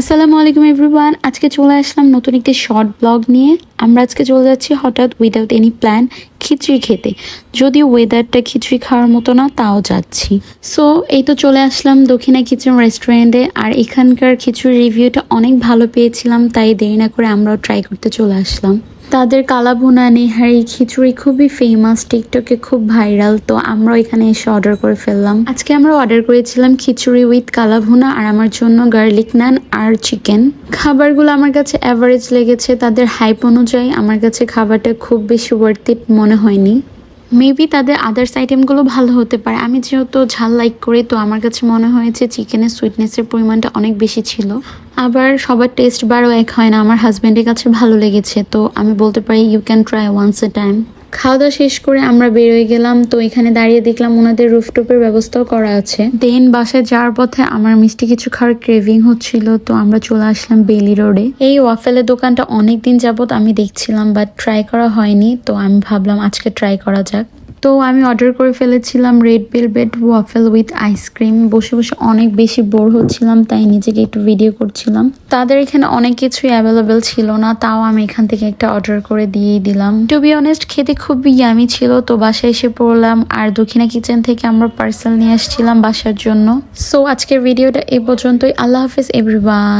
আসসালামু আলাইকুম এভরিওয়ান। আজকে চলে আসলাম নতুন একটি শর্ট ব্লগ নিয়ে। আমরা আজকে চলে যাচ্ছি হঠাৎ উইদাউট এনি প্ল্যান খিচুড়ি খেতে। যদিও ওয়েদারটা খিচুড়ি খাওয়ার মতো না, তাও যাচ্ছি। সো এই তো চলে আসলাম দক্ষিণা কিচেন রেস্টুরেন্টে আর এখানকার খিচুড়ি রিভিউটা অনেক ভালো পেয়েছিলাম, তাই দেরি না করে আমরাও ট্রাই করতে চলে আসলাম। তাদের কালাভুনা নেহারি খিচুড়ি খুবই ফেমাস টিকটকে খুব ভাইরাল তো আমরা এখানে এসে অর্ডার করে ফেললাম। আজকে আমরা অর্ডার করেছিলাম খিচুড়ি উইথ কালাভুনা আর আমার জন্য গার্লিক নান আর চিকেন খাবারগুলো আমার কাছে অ্যাভারেজ লেগেছে, তাদের হাইপ অনুযায়ী আমার কাছে খাবারটা খুব বেশি ওয়ার্থ মনে হয়নি। মেবি তাদের আদার্স আইটেমগুলো ভালো হতে পারে। আমি যেহেতু ঝাল লাইক করি, তো আমার কাছে মনে হয়েছে চিকেনের সুইটনেসের পরিমাণটা অনেক বেশি ছিল। আবার সবার টেস্ট বারও এক হয় না। আমার হাজব্যান্ডের কাছে ভালো লেগেছে, তো আমি বলতে পারি you can try once a time খাওয়া দাওয়া শেষ করে আমরা বেরোয় গেলাম। তো এখানে দাঁড়িয়ে দেখলাম ওনাদের রুফটপের ব্যবস্থাও করা আছে। দেন বাসায় যাওয়ার পথে আমার মিষ্টি কিছু খাওয়ার ক্রেভিং হচ্ছিল। তো আমরা চলে আসলাম বেলি রোডে। এই ওয়াফেলের দোকানটা অনেক দিন যাবত আমি দেখছিলাম বাট ট্রাই করা হয়নি। তো আমি ভাবলাম আজকে ট্রাই করা যাক। তো আমি অর্ডার করে ফেলেছিলাম red velvet waffle with ice cream বসে বসে অনেক বেশি বোর হচ্ছিলাম, তাই নিজেকে একটু ভিডিও করছিলাম। তাদের এখানে অনেক কিছুই অ্যাভেলেবেল ছিল না, তাও আমি এখান থেকে একটা অর্ডার করে দিয়েই দিলাম। টু বি অনেস্ট খেতে খুব ইয়ামি ছিল, তো বাসায় এসে পড়লাম। আর দক্ষিণা কিচেন থেকে আমরা পার্সেল নিয়ে আসছিলাম বাসার জন্য। সো আজকের ভিডিওটা এ পর্যন্তই। আল্লাহ হাফিজ এভরিওয়ান